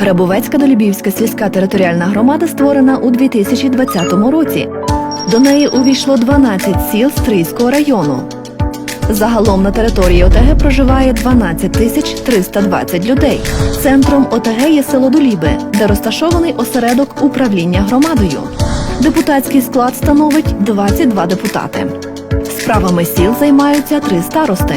Грабовецька Долюбівська сільська територіальна громада створена у 2020 році. До неї увійшло 12 сіл Стрийського району. Загалом на території ОТГ проживає 12 тисяч 320 людей. Центром ОТГ є село Доліби, де розташований осередок управління громадою. Депутатський склад становить 22 депутати. Справами сіл займаються три старости.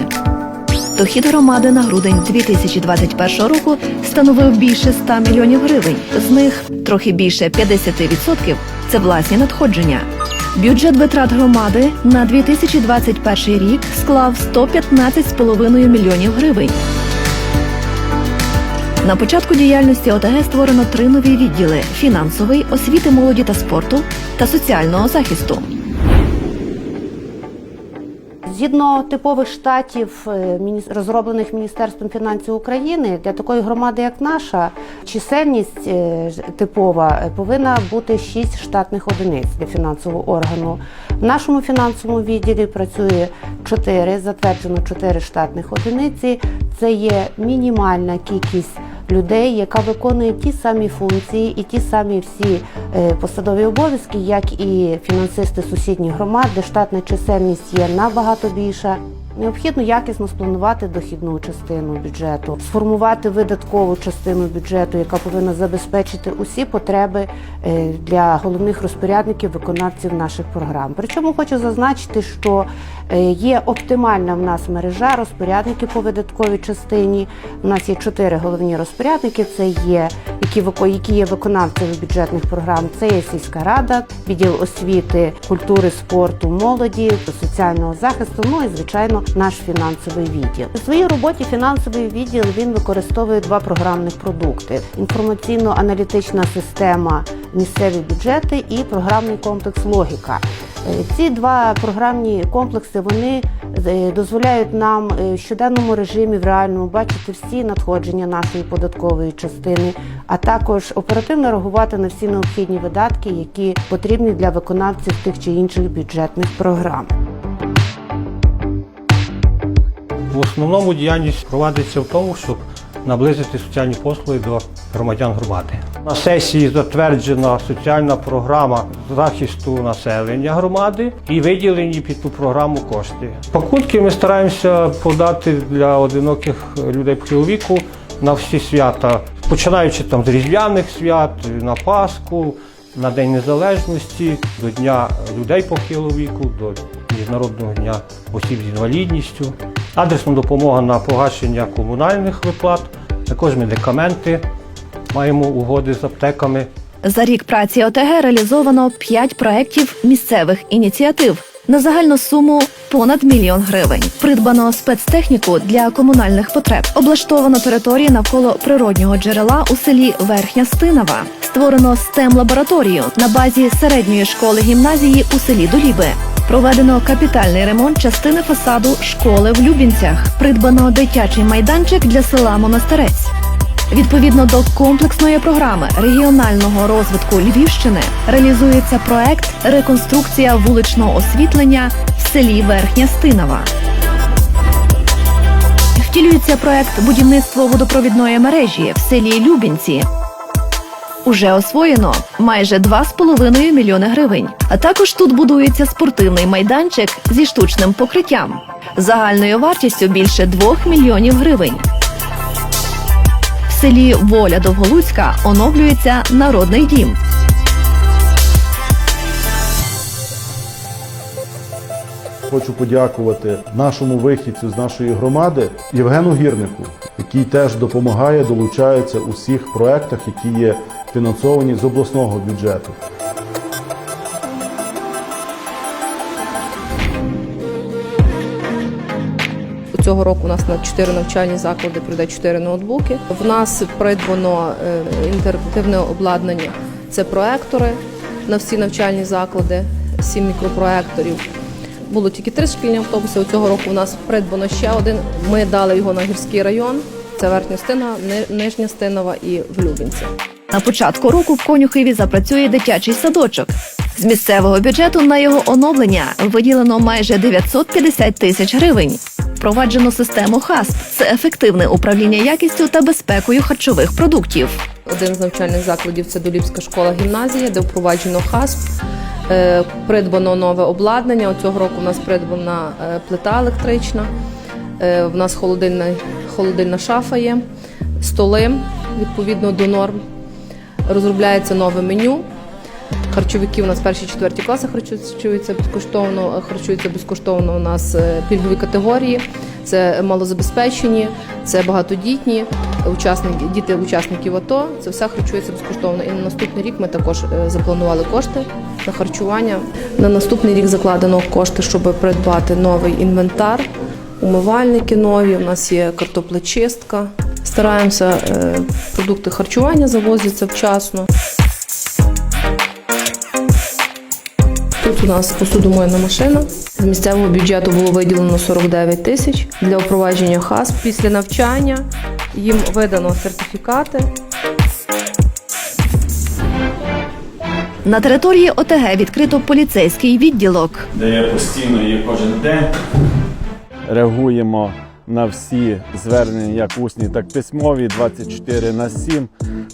Дохід громади на грудень 2021 року становив більше 100 мільйонів гривень. З них трохи більше 50% – це власні надходження. Бюджет витрат громади на 2021 рік склав 115,5 мільйонів гривень. На початку діяльності ОТГ створено три нові відділи: фінансовий, освіти молоді та спорту та соціального захисту. Згідно типових штатів, е, розроблених Міністерством фінансів України, для такої громади, як наша, чисельність е, типова е, повинна бути 6 штатних одиниць для фінансового органу. В нашому фінансовому відділі працює 4, затверджено 4 штатних одиниці. Це є мінімальна кількість людей, яка виконує ті самі функції і ті самі всі е, посадові обов'язки, як і фінансисти сусідніх громад, де штатна чисельність є набагато більша. Необхідно якісно спланувати дохідну частину бюджету, сформувати видаткову частину бюджету, яка повинна забезпечити усі потреби е, для головних розпорядників, виконавців наших програм. Причому хочу зазначити, що е, є оптимальна в нас мережа розпорядників по видатковій частині. У нас є чотири головні розпорядники. Це є які які є виконавцями бюджетних програм. Це є сільська рада, відділ освіти, культури, спорту, молоді, соціального захисту. Ну і звичайно, наш фінансовий відділ. У своїй роботі фінансовий відділ він використовує два програмних продукти: інформаційно-аналітична система місцеві бюджети і програмний комплекс Логіка. Ці два програмні комплекси вони е, дозволяють нам е, в щоденному режимі в реальному бачити всі надходження нашої податкової частини, а також оперативно реагувати на всі необхідні видатки, які потрібні для виконавців тих чи інших бюджетних програм. В основному діяльність провадиться в тому, щоб наблизити соціальні послуги до громадян громади. На сесії затверджена соціальна програма захисту населення громади і виділені під ту програму кошти. Пакунки ми стараємося подати для одиноких людей похилого віку на всі свята, починаючи там з різдвяних свят, на Пасху, на День Незалежності, до Дня людей похилого віку, до Міжнародного дня осіб з інвалідністю, адресна допомога на погашення комунальних виплат, також медикаменти. Маємо угоди з аптеками. За рік праці ОТГ реалізовано 5 проєктів місцевих ініціатив на загальну суму понад мільйон гривень. Придбано спецтехніку для комунальних потреб. Облаштовано території навколо природнього джерела у селі Верхня Стинова. Створено stem лабораторію на базі середньої школи гімназії у селі Доліби. Проведено капітальний ремонт частини фасаду школи в Любінцях. Придбано дитячий майданчик для села Монастирець. Відповідно до комплексної програми регіонального розвитку Львівщини реалізується проект реконструкція вуличного освітлення в селі Верхня Стинова. Втілюється проект будівництво водопровідної мережі в селі Любінці. Уже освоєно майже 2,5 мільйони гривень. А також тут будується спортивний майданчик зі штучним покриттям загальною вартістю більше 2 мільйонів гривень. В селі Воля Довголуцька оновлюється народний дім. Хочу подякувати нашому вихідцю з нашої громади Євгену Гірнику, який теж допомагає, долучається у всіх проектах, які є фінансовані з обласного бюджету. Цього року у нас на 4 навчальні заклади прийде 4 ноутбуки. В нас придбано е, інтерактивне обладнання. Це проектори на всі навчальні заклади, 7 мікропроекторів. Було тільки три шкільні автобуси. У цього року у нас придбано ще один. Ми дали його на гірський район. Це Верхня Стина, Ни- Нижня Стинова і в Любінці. На початку року в Конюхові запрацює дитячий садочок. З місцевого бюджету на його оновлення виділено майже 950 тисяч гривень. впроваджено систему ХАСП. Це ефективне управління якістю та безпекою харчових продуктів. Один з навчальних закладів це Долівська школа гімназія, де впроваджено ХАСП. Е, Придбано нове обладнання. Цього року у нас придбана е, плита електрична. Е, В нас холодильна, холодильна шафа є, столи відповідно до норм. Розробляється нове меню. Харчовики у нас перші четверті класи харчуються безкоштовно. Харчуються безкоштовно у нас е, пільгові категорії. Це малозабезпечені, це багатодітні учасники, діти учасників АТО. Це все харчується безкоштовно. І на наступний рік ми також е, запланували кошти на харчування. На наступний рік закладено кошти, щоб придбати новий інвентар, умивальники нові. У нас є картоплечистка. Стараємося е, продукти харчування завозяться вчасно. У нас посудомойна машина. З місцевого бюджету було виділено 49 тисяч для впровадження ХАС. Після навчання їм видано сертифікати. На території ОТГ відкрито поліцейський відділок. де я постійно є кожен день. реагуємо на всі звернення, як усні, так письмові, 24 на 7.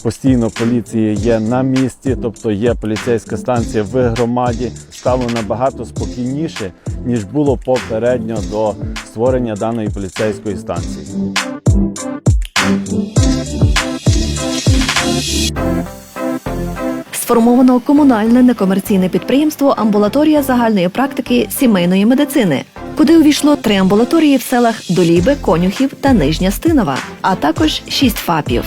Постійно поліція є на місці, тобто є поліцейська станція в громаді. Стало набагато спокійніше, ніж було попередньо до створення даної поліцейської станції. Сформовано комунальне некомерційне підприємство Амбулаторія загальної практики сімейної медицини, куди увійшло три амбулаторії в селах Доліби, Конюхів та Нижня Стинова, а також шість ФАПів.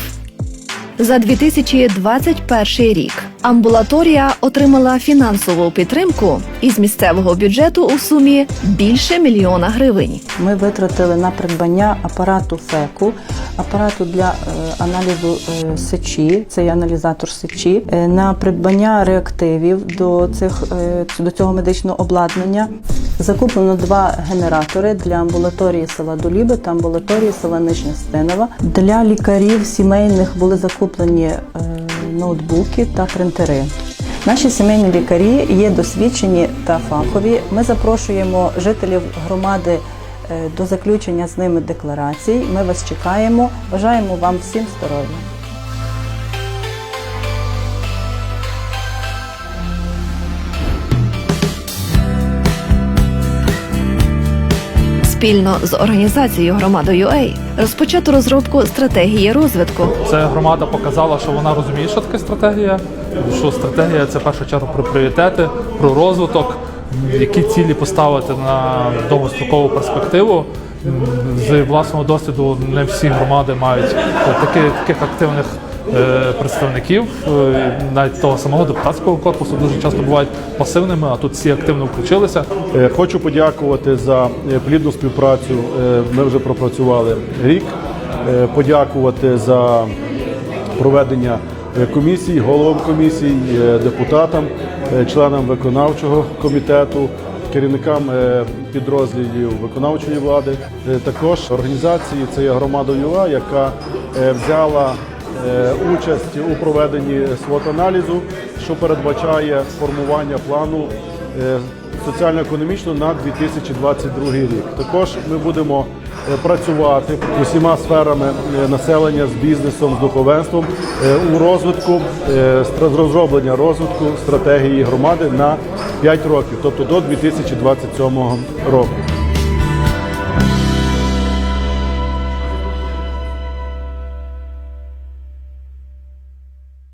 За 2021 рік амбулаторія отримала фінансову підтримку із місцевого бюджету у сумі більше мільйона гривень. Ми витратили на придбання апарату ФЕКу, апарату для е, аналізу е, сечі, це є аналізатор сечі, е, на придбання реактивів до цих до цього медичного обладнання. Закуплено два генератори для амбулаторії села Доліби та амбулаторії села Нижня Стинова. Для лікарів сімейних були закуплені е, ноутбуки та принтери. Наші сімейні лікарі є досвідчені та фахові. Ми запрошуємо жителів громади е, до заключення з ними декларацій. Ми вас чекаємо. Бажаємо вам всім здоров'я. Спільно з організацією громадою UA розпочато розробку стратегії розвитку. Це громада показала, що вона розуміє, що таке стратегія. Що стратегія це в першу чергу про пріоритети, про розвиток, які цілі поставити на довгострокову перспективу. З власного досвіду не всі громади мають таки, таких активних представників, е, навіть того самого депутатського корпусу дуже часто бувають пасивними, а тут всі активно включилися. Е, Хочу подякувати за е, плідну співпрацю. Е, Ми вже пропрацювали рік. Е, Подякувати за проведення е, комісій, головам комісій, е, депутатам, е, членам виконавчого комітету, керівникам е, підрозділів виконавчої влади. Е, Також організації це є громада ЮА, яка е, взяла е, участь у проведенні свот-аналізу, що передбачає формування плану е, соціально-економічно на 2022 рік. Також ми будемо е, працювати усіма сферами е, населення з бізнесом, з духовенством е, у розвитку е, розроблення розвитку стратегії громади на 5 років, тобто до 2027 року.